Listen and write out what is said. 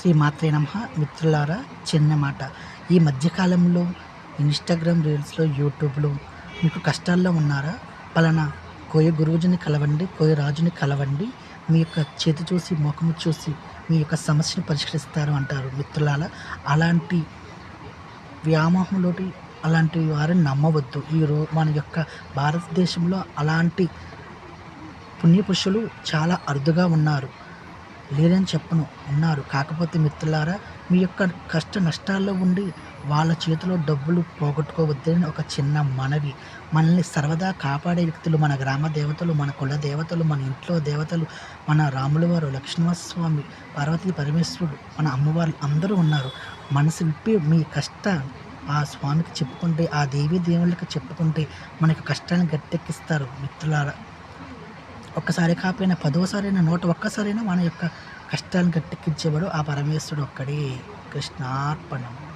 శ్రీ మాత్రే నమ. మిత్రులారా చిన్న మాట. ఈ మధ్యకాలంలో ఇన్స్టాగ్రామ్ రీల్స్లో యూట్యూబ్లో మీకు కష్టాల్లో ఉన్నారా? పలానా కోయ గురువుజుని కలవండి కోయ రాజుని కలవండి. మీ యొక్క చేతి చూసి ముఖము చూసి మీ యొక్క సమస్యను పరిష్కరిస్తారు అంటారు మిత్రులారా. అలాంటి వ్యామోహంలోటి అలాంటి వారిని నమ్మవద్దు. ఈ రో మన యొక్క భారతదేశంలో అలాంటి పుణ్యపురుషులు చాలా అరుదుగా ఉన్నారు. లేదని చెప్పను ఉన్నారు కాకపోతే మిత్రులారా మీ యొక్క కష్ట నష్టాల్లో ఉండి వాళ్ళ చేతిలో డబ్బులు పోగొట్టుకోవద్దని ఒక చిన్న మనవి. మనల్ని సర్వదా కాపాడే వ్యక్తులు మన గ్రామ దేవతలు మన కుల దేవతలు మన ఇంట్లో దేవతలు మన రాములవారు లక్ష్మణస్వామి పార్వతీ పరమేశ్వరుడు మన అమ్మవారు అందరూ ఉన్నారు. మనసు విప్పి మీ కష్ట ఆ స్వామికి చెప్పుకుంటే ఆ దేవీ దేవుళ్ళకి చెప్పుకుంటే మనకి కష్టాన్ని గట్టెక్కిస్తారు మిత్రులారా. ఒక్కసారి కాకపోయినా పదోసారైనా నూట ఒక్కసారైనా మన యొక్క కష్టాలను గట్టెక్కించేవాడు ఆ పరమేశ్వరుడు ఒక్కడే. కృష్ణార్పణం.